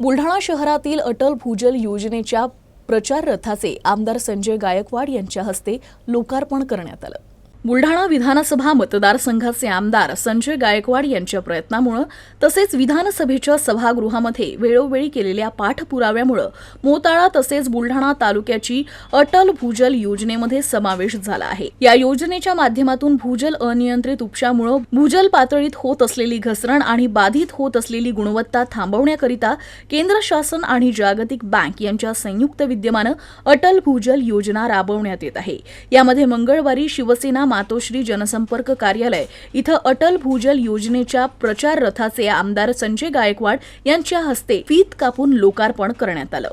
बुलढाणा शहरातील अटल भूजल योजनेच्या प्रचार रथाचे आमदार संजय गायकवाड यांच्या हस्ते लोकार्पण करण्यात आलं. बुलढाणा विधानसभा मतदारसंघाचे आमदार संजय गायकवाड यांच्या प्रयत्नामुळे तसेच विधानसभेच्या सभागृहामध्ये वेळोवेळी केलेल्या पाठपुराव्यामुळे मोताळा तसेच बुलढाणा तालुक्याची अटल भूजल योजनेमध्ये समावेश झाला आहे. या योजनेच्या माध्यमातून भूजल अनियंत्रित उपशामुळे भूजल पातळीत होत असलेली घसरण आणि बाधित होत असलेली गुणवत्ता थांबवण्याकरिता केंद्र शासन आणि जागतिक बँक यांच्या संयुक्त विद्यमानं अटल भूजल योजना राबवण्यात येत आहे. यामध्ये मंगळवारी शिवसेना मातोश्री जनसंपर्क कार्यालय इथं अटल भूजल योजनेच्या प्रचार रथाचे आमदार संजय गायकवाड यांच्या हस्ते फीत कापून लोकार्पण करण्यात आलं.